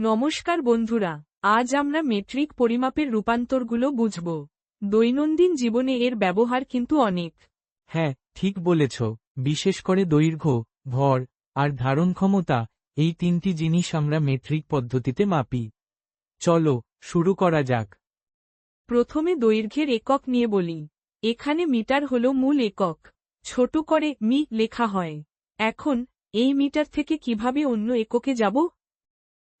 নমস্কার বন্ধুরা আজ আমরা মেট্রিক পরিমাপের রূপান্তরগুলো বুঝব। দৈনন্দিন জীবনে এর ব্যবহার কিন্তু অনেক। হ্যাঁ ঠিক বলেছ। বিশেষ করে দৈর্ঘ্য ভর আর ধারণ ক্ষমতা এই তিনটি জিনিস আমরা মেট্রিক পদ্ধতিতে মাপি। চলো শুরু করা যাক। প্রথমে দৈর্ঘ্যের একক নিয়ে বলি। এখানে মিটার হল মূল একক। ছোট করে মি লেখা হয়। এখন এই মিটার থেকে কীভাবে অন্য এককে যাব?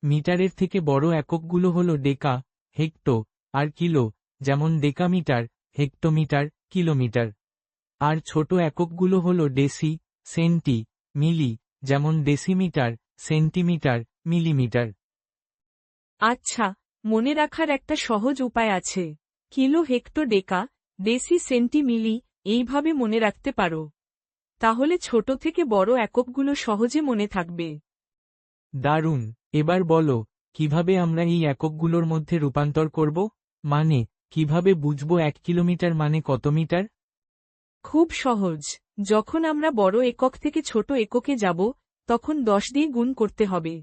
মিটারের থেকে বড় এককগুলো হল ডেকা হেক্টো আর কিলো যেমন ডেকামিটার হেক্টোমিটার কিলোমিটার। আর ছোট এককগুলো হল ডেসি সেন্টি মিলি যেমন ডেসিমিটার সেন্টিমিটার মিলিমিটার। আচ্ছা মনে রাখার একটা সহজ উপায় আছে। Kilo hecto deca deci centi milli এইভাবে মনে রাখতে পারো। তাহলে ছোট থেকে বড় এককগুলো সহজে মনে থাকবে। দারুণ! এবার বলো কীভাবে আমরা এই এককগুলোর মধ্যে রূপান্তর করব? মানে কীভাবে বুঝব এক কিলোমিটার মানে কত মিটার? খুব সহজ। যখন আমরা বড় একক থেকে ছোট এককে যাব তখন দশ দিয়ে গুণ করতে হবে।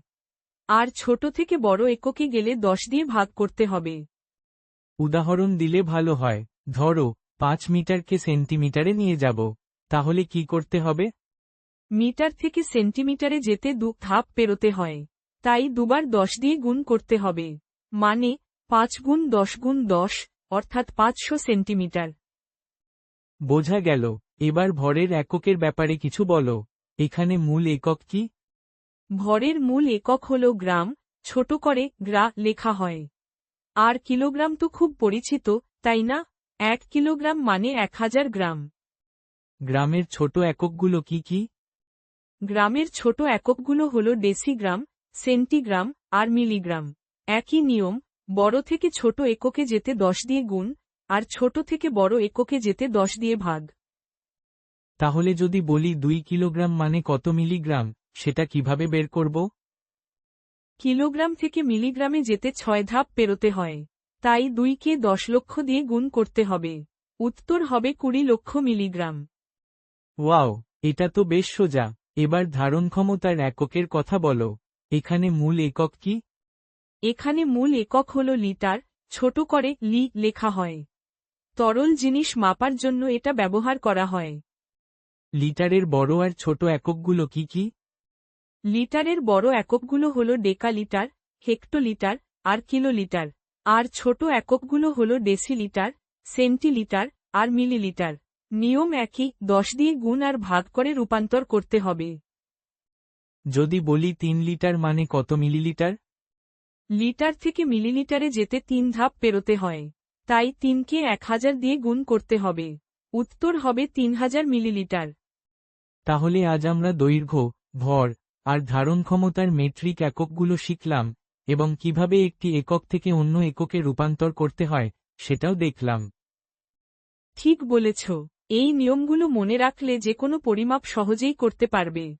আর ছোট থেকে বড় এককে গেলে দশ দিয়ে ভাগ করতে হবে। উদাহরণ দিলে ভালো হয়। ধরো পাঁচ মিটারকে সেন্টিমিটারে নিয়ে যাব। তাহলে কি করতে হবে? মিটার থেকে সেন্টিমিটারে যেতে দু ধাপ পেরোতে হয়। তাই দুবার দশ দিয়ে গুণ করতে হবে। মানে পাঁচ গুণ দশ গুণ দশ অর্থাৎ পাঁচশো সেন্টিমিটার। বোঝা গেল এবার ভরের এককের ব্যাপারে কিছু বলো। এখানে মূল একক কি? ভরের মূল একক হল গ্রাম ছোট করে গ্রা লেখা হয়। আর কিলোগ্রাম তো খুব পরিচিত তাই না? এক কিলোগ্রাম মানে এক হাজার গ্রাম। গ্রামের ছোট এককগুলো কি কি? গ্রামের ছোট এককগুলো হল ডেসিগ্রাম সেন্টিগ্রাম আর মিলিগ্রাম। একই নিয়ম বড় থেকে ছোট এককে যেতে দশ দিয়ে গুণ আর ছোট থেকে বড় এককে যেতে দশ দিয়ে ভাগ। তাহলে যদি বলি দুই কিলোগ্রাম মানে কত মিলিগ্রাম সেটা কীভাবে বের করব? কিলোগ্রাম থেকে মিলিগ্রামে যেতে ছয় ধাপ পেরোতে হয়। তাই দুইকে দশ লক্ষ দিয়ে গুণ করতে হবে। উত্তর হবে কুড়ি লক্ষ মিলিগ্রাম। ওয়াও এটা তো বেশ সোজা। এবার ধারণ ক্ষমতার এককের কথা বলো। এখানে মূল একক কি? এখানে মূল একক হল লিটার ছোট করে লি লেখা হয়। তরল জিনিস মাপার জন্য এটা ব্যবহার করা হয়। লিটারের বড় আর ছোট এককগুলো কি কি? লিটারের বড় এককগুলো হল ডেকালিটার হেক্টোলিটার আর কিলোলিটার। আর ছোট এককগুলো হল ডেসিলিটার সেন্টিলিটার আর মিলিলিটার। নিয়ম একই দশ দিয়ে গুণ আর ভাগ করে রূপান্তর করতে হবে। যদি বলি তিন লিটার মানে কত মিলিলিটার? লিটার থেকে মিলিলিটারে যেতে তিন ধাপ পেরোতে হয়। তাই তিনকে এক হাজার দিয়ে গুণ করতে হবে। উত্তর হবে তিন হাজার মিলিলিটার। তাহলে আজ আমরা দৈর্ঘ্য ভর আর ধারণ ক্ষমতার মেট্রিক এককগুলো শিখলাম এবং কীভাবে একটি একক থেকে অন্য এককে রূপান্তর করতে হয় সেটাও দেখলাম। ঠিক বলেছ। এই নিয়মগুলো মনে রাখলে যে কোনো পরিমাপ সহজেই করতে পারবে।